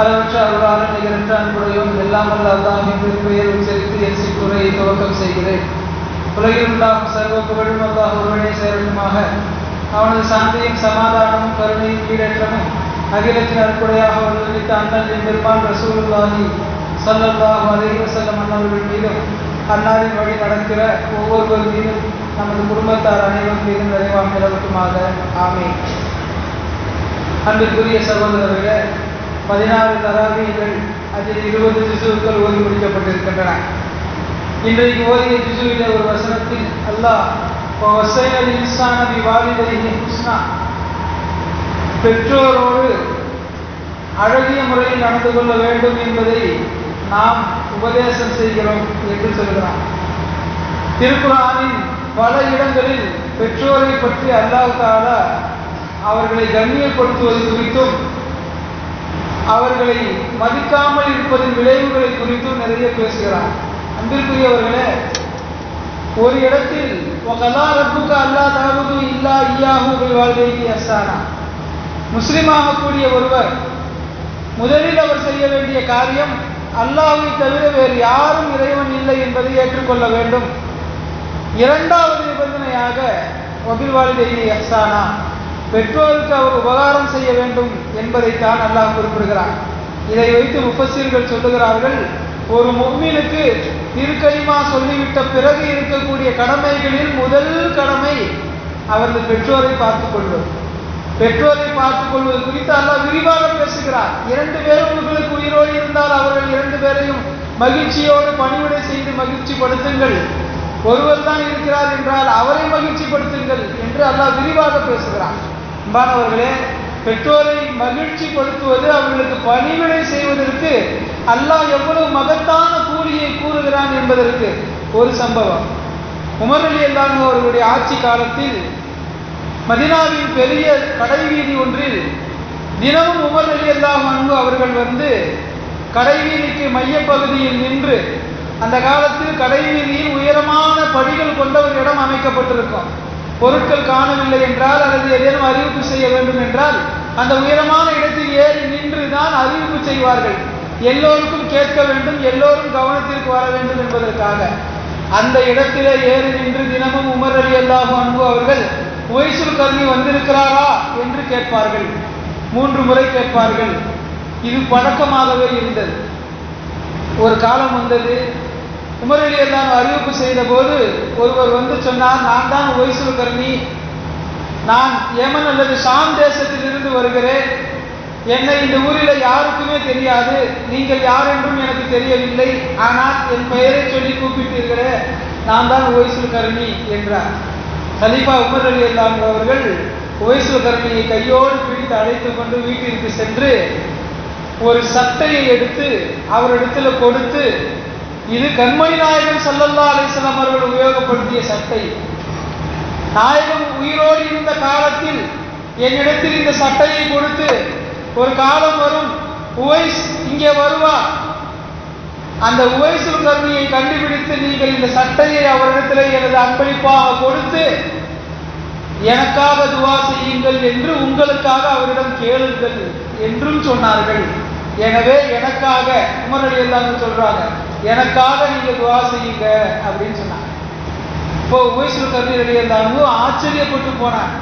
அளவற்ற நிகரற்ற அன்புடையும் எல்லாம் வல்ல பெயர் உச்சரித்து என் சிற்றுரையை துவக்கம் செய்கிறேன். உலகில் உண்டாகும் சர்வ புகழும் அல்லாஹ் ஒருவனே சேரட்டுமாக. அவனது சாந்தியும் சமாதானமும் கருணையும் ஈடற்றமும் அகிலத்தின் அற்புடையாக வருவித்த அண்ணன் என் ரசூலுல்லாஹி ஸல்லல்லாஹு அலைஹி வஸல்லம் மீதும் அன்னாரின் வழி நடக்கிற ஒவ்வொருவர் மீதும் நமது குடும்பத்தார் அனைவர் மீதும் நிறைவாக நிலவட்டுமாக அன்பிற்குரிய சகோதரர்களே பதினாறு தராவிகள் அதில் இருபது சிசுக்கள் ஓதி முடிக்கப்பட்டிருக்கின்றன. இன்றைக்கு ஓதிய திசுவிலே ஒரு வசனத்தில் அல்லாஹ் வசைனல் இன்சான ஹுஸ்னா. பெற்றோரோடு அழகிய முறையில் நடந்து கொள்ள வேண்டும் என்பதை நாம் உபதேசம் செய்கிறோம் என்று சொல்கிறான் திருக்குறானின் பல இடங்களில் பெற்றோரை பற்றி அல்லாஹ் தாலா அவர்களை கண்ணியப்படுத்துவது குறித்தும் அவர்களை மதிக்காமல் இருப்பதின் விளைவுகளை குறித்தும் நிறைய பேசுகிறார் அன்பிற்குரியவர்களே ஒரு இடத்தில் ஒகலா ரப்புக்கு அல்லா தகவது இல்லா ஐயாஹு வாழ்க்கைக்கு அஸ்தானா முஸ்லிமாகக்கூடிய ஒருவர் முதலில் அவர் செய்ய வேண்டிய காரியம் அல்லாஹை தவிர வேறு யாரும் இறைவன் இல்லை என்பதை ஏற்றுக்கொள்ள வேண்டும். இரண்டாவது நிபந்தனையாக ஒபில்வாலிதையை அஸ்தானா பெற்றோருக்கு அவர் உபகாரம் செய்ய வேண்டும் என்பதைத்தான் அல்லாஹ் குறிப்பிடுகிறார் இதை வைத்து முப்பசீர்கள் சொல்லுகிறார்கள் ஒரு மும்மினுக்கு திருக்கைமா சொல்லிவிட்ட பிறகு இருக்கக்கூடிய கடமைகளில் முதல் கடமை அவரது பெற்றோரை பார்த்துக் கொள்வது. பெற்றோரை பார்த்துக் கொள்வது குறித்து அல்லாஹ் விரிவாக பேசுகிறார். இரண்டு பேரும் உங்களுக்கு உயிரோடு இருந்தால் அவர்கள் இரண்டு பேரையும் மகிழ்ச்சியோடு பணிவிடை செய்து மகிழ்ச்சி படுத்துங்கள் ஒருவர் தான் இருக்கிறார் என்றால் அவரை மகிழ்ச்சிப்படுத்துங்கள் என்று அல்லாஹ் விரிவாக பேசுகிறார் அன்பானவர்களே பெற்றோரை மகிழ்ச்சிப்படுத்துவது அவர்களுக்கு பணிவிடை செய்வதற்கு அல்லாஹ் எவ்வளவு மகத்தான கூலியை கூறுகிறான் என்பதற்கு ஒரு சம்பவம். உமர் அலி அல்லாஹ் அவர்களுடைய ஆட்சி காலத்தில் மதினாவின் பெரிய கடை வீதி ஒன்றில் தினமும் உமர் அலி அல்லாஹ் அன்பு அவர்கள் வந்து கடை வீதிக்கு மையப்பகுதியில் நின்று அந்த காலத்தில் கடை வீதியில் உயரமான படிகள் கொண்ட ஒரு இடம் அமைக்கப்பட்டிருக்கும். பொருட்கள் காணவில்லை என்றால் அல்லது ஏதேனும் அறிவிப்பு செய்ய வேண்டும் என்றால் அந்த உயரமான இடத்தில் ஏறி நின்று தான் அறிவிப்பு செய்வார்கள். எல்லோருக்கும் கேட்க வேண்டும் எல்லோரும் கவனத்திற்கு வர வேண்டும் என்பதற்காக. அந்த இடத்திலே ஏறி நின்று தினமும் உமர் அலி அல்லாஹு அன்பு அவர்கள் உயசுல் கல்வி வந்திருக்கிறாரா என்று கேட்பார்கள். மூன்று முறை கேட்பார்கள். இது பழக்கமாகவே இருந்தது. ஒரு காலம் வந்தது. உமரலி எல்லாம் அறிவிப்பு செய்த போது ஒருவர் வந்து சொன்னார் நான் தான் ஒய்சுல்கர்ணி நான் ஏமன் அல்லது ஷாம் தேசத்திலிருந்து வருகிறேன். என்னை இந்த ஊரில் யாருக்குமே தெரியாது. நீங்கள் யார் என்றும் எனக்கு தெரியவில்லை. ஆனால் என் பெயரை சொல்லி கூப்பிட்டீர்களே நான் தான் ஒய்சுல்கர்ணி என்றார். சலீஃபா உமர் அலி அல்லாம் அவர்கள் ஒய்சுல்கர்ணியை கையோடு பிடித்து அழைத்து கொண்டு வீட்டிற்கு சென்று ஒரு சட்டையை எடுத்து அவரிடத்தில் கொடுத்து இது கண்மணி நாயகம் சல்லல்லா அலிஸ்லாம் அவர்கள் உபயோகப்படுத்திய சட்டை. நாயகம் உயிரோடு இருந்த காலத்தில் என்னிடத்தில் இந்த சட்டையை கொடுத்து ஒரு காலம் வரும் உவைஸ் இங்கே வருவா? அந்த உவைசுல் கருணியை கண்டுபிடித்து நீங்கள் இந்த சட்டையை அவரிடத்தில் எனது அன்பளிப்பாக கொடுத்து எனக்காக துவா செய்யுங்கள் என்று உங்களுக்காக அவரிடம் கேளுங்கள் என்றும் சொன்னார்கள். எனவே எனக்காக குமரடி அலி சொல்றாங்க எனக்காக நீங்க துவா செய்யுங்க அப்படின்னு சொன்னாங்க. இப்போ உபயசுல் கபீர் அலி எல்லாமும் ஆச்சரியப்பட்டு போனாங்க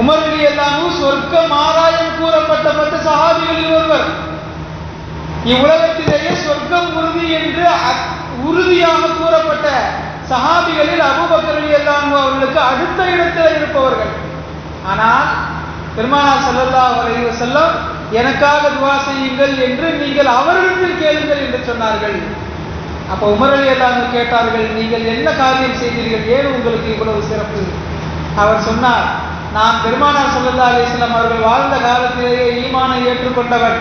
உமர் அலி எல்லாமும் சொர்க்க மாராயம் கூறப்பட்ட பட்ட சஹாபிகளில் ஒருவர் இவ்வுலகத்திலேயே சொர்க்கம் உறுதி என்று உறுதியாக கூறப்பட்ட சஹாபிகளில் அபுபக்கர் அலி எல்லாமு அவர்களுக்கு அடுத்த இடத்தில் இருப்பவர்கள். ஆனால் பெருமானா சல்லல்லா அலைஹி எனக்காக துவா செய்யுங்கள் என்று நீங்கள் அவரிடத்தில் கேளுங்கள் என்று சொன்னார்கள். அப்ப உமரலி அலி கேட்டார்கள் நீங்கள் என்ன காரியம் செய்தீர்கள்? ஏன் உங்களுக்கு இவ்வளவு சிறப்பு? அவர் சொன்னார் நான் பெருமானார் சல்லல்லா அலிஸ்லாம் அவர்கள் வாழ்ந்த காலத்திலேயே ஈமானை ஏற்றுக்கொண்டவர்.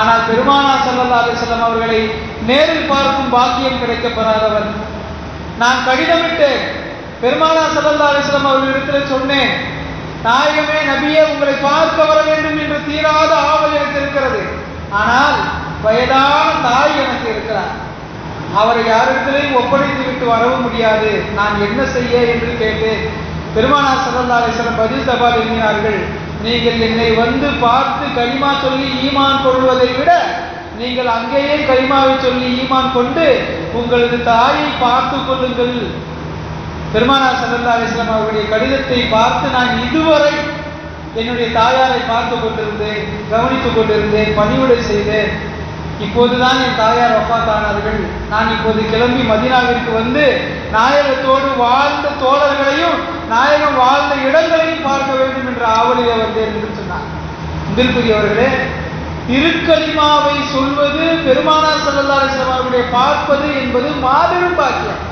ஆனால் பெருமானா சல்லல்லா அலிஸ்லாம் அவர்களை நேரில் பார்க்கும் பாக்கியம் கிடைக்கப்பெறாதவன் நான் கடிதமிட்டேன் பெருமானா சல்லல்லா அலிஸ்லாம் அவர்களிடத்தில் சொன்னேன் நாயகமே நபியே உங்களை பார்க்க வர வேண்டும் என்று தீராத ஆவல் எனக்கு இருக்கிறது ஆனால் வயதான தாய் எனக்கு இருக்கிறார். அவரை யாரிடத்திலையும் ஒப்படைத்து விட்டு வரவும் முடியாது. நான் என்ன செய்ய என்று கேட்டேன். பெருமானார் ஸல்லல்லாஹு அலைஹி பதில் தபால் எண்ணினார்கள் நீங்கள் என்னை வந்து பார்த்து கலிமா சொல்லி ஈமான் கொள்வதை விட நீங்கள் அங்கேயே கலிமாவை சொல்லி ஈமான் கொண்டு உங்களது தாயை பார்த்து கொள்ளுங்கள். பெருமானார் ஸல்லல்லாஹு அவருடைய கடிதத்தை பார்த்து நான் இதுவரை என்னுடைய தாயாரை பார்த்து கொண்டிருந்தேன் கவனித்துக் கொண்டிருந்தேன் பணிவிடை செய்தேன். இப்போதுதான் என் தாயார் ஒப்பாத்தானார்கள். நான் இப்போது கிளம்பி மதினாவிற்கு வந்து நாயகத்தோடு வாழ்ந்த தோழர்களையும் நாயகம் வாழ்ந்த இடங்களையும் பார்க்க வேண்டும் என்ற ஆவலில் வந்தேன் என்று சொன்னார். அவர்களே திருக்கலிமாவை சொல்வது பெருமானார் ஸல்லல்லாஹு அலைஹி பார்ப்பது என்பது மாபெரும் பாக்கியம்.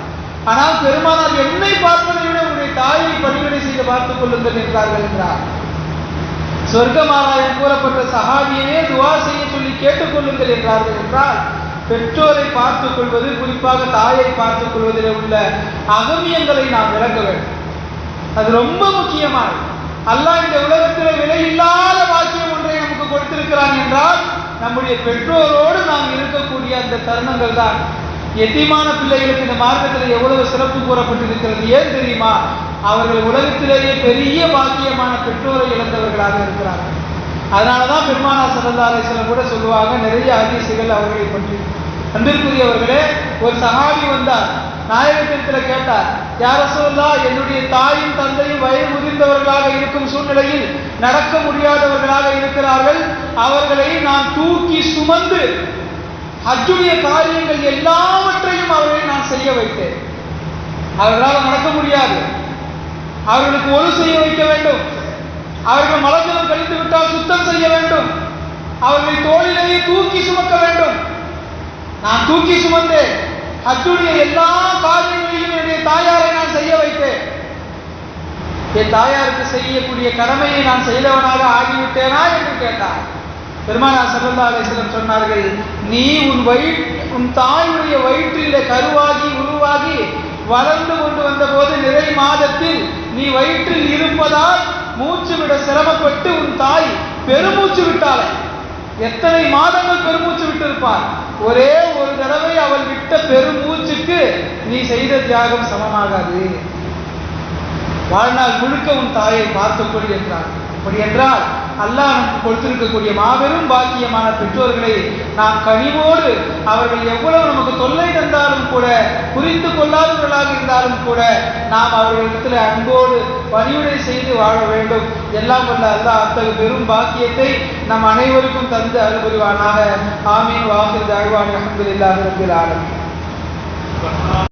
ஆனால் பெருமானார் என்னை பார்ப்பதை விட உங்களுடைய தாயை பணிவிடை செய்து பார்த்துக் கொள்ளுங்கள் என்றார்கள் என்றார். சொர்க்கமாராயம் கூறப்பட்ட சஹாபியையே துவா செய்ய சொல்லி கேட்டுக்கொள்ளுங்கள் என்றார்கள் என்றால் பெற்றோரை பார்த்துக் கொள்வது குறிப்பாக தாயை பார்த்துக் கொள்வதில் உள்ள அகமியங்களை நாம் விளக்க வேண்டும். அது ரொம்ப முக்கியமானது. அல்லாஹ் இந்த உலகத்தில் விலையில்லாத வாக்கியம் ஒன்றை நமக்கு கொடுத்திருக்கிறான் என்றால் நம்முடைய பெற்றோரோடு நாம் இருக்கக்கூடிய அந்த தருணங்கள் தான். எத்திமான பிள்ளைகளுக்கு இந்த மார்க்கத்தில் எவ்வளவு சிறப்பு கூறப்பட்டிருக்கிறது ஏன் தெரியுமா? அவர்கள் உலகத்திலேயே பெரிய பாக்கியமான பெற்றோரை இழந்தவர்களாக இருக்கிறார்கள். அதனாலதான் பெருமானா சல்லா கூட சொல்லுவாங்க நிறைய ஹதீசுகள் அவர்களை பற்றி. அன்பிற்குரியவர்களே ஒரு சகாபி வந்தார் நாயகத்திடத்தில் கேட்டார் யார சொல்லா என்னுடைய தாயும் தந்தையும் வயது முதிர்ந்தவர்களாக இருக்கும் சூழ்நிலையில் நடக்க முடியாதவர்களாக இருக்கிறார்கள். அவர்களை நான் தூக்கி சுமந்து ஹஜ்ஜுடைய காரியங்கள் எல்லாவற்றையும் அவர்களை நான் செய்ய வைத்தேன். அவர்களால் நடக்க முடியாது. அவர்களுக்கு ஒரு செய்ய வைக்க வேண்டும். அவர்கள் மலஜலம் கழித்து விட்டால் சுத்தம் செய்ய வேண்டும். அவர்களை தோளிலேயே தூக்கி சுமக்க வேண்டும். நான் தூக்கி சுமந்தேன். ஹஜ்ஜுடைய எல்லா காரியங்களையும் என்னுடைய தாயாரை நான் செய்ய வைத்தேன் என் தாயாருக்கு செய்யக்கூடிய கடமையை நான் செய்தவனாக ஆகிவிட்டேனா என்று கேட்டார். பெருமானா சல்லல்லா அலிஸ்லம் சொன்னார்கள் நீ உன் வயிற் உன் தாயுடைய வயிற்றிலே கருவாகி உருவாகி வளர்ந்து கொண்டு வந்தபோது நிறை மாதத்தில் நீ வயிற்றில் இருப்பதால் மூச்சு விட சிரமப்பட்டு உன் தாய் பெருமூச்சு விட்டாளே. எத்தனை மாதங்கள் பெருமூச்சு விட்டிருப்பார் ஒரே ஒரு தடவை அவள் விட்ட பெருமூச்சுக்கு நீ செய்த தியாகம் சமமாகாது. வாழ்நாள் முழுக்க உன் தாயை பார்த்துக்கொள் என்றார் அப்படி என்றால் அல்லாஹ் நமக்கு கொடுத்திருக்கக்கூடிய மாபெரும் பாக்கியமான பெற்றோர்களை நாம் கனிவோடு அவர்கள் எவ்வளவு நமக்கு தொல்லை தந்தாலும் கூட புரிந்து கொள்ளாதவர்களாக இருந்தாலும் கூட நாம் அவர்களிடத்தில் அன்போடு பணிவுரை செய்து வாழ வேண்டும். எல்லாம் வல்ல அல்லாஹ் அத்தகைய பெரும் பாக்கியத்தை நம் அனைவருக்கும் தந்து அருள்புரிவானாக. ஆமீன். வாக்கு தாழ்வான் அஹமதுல்லாஹி ரபில் ஆலமீன்.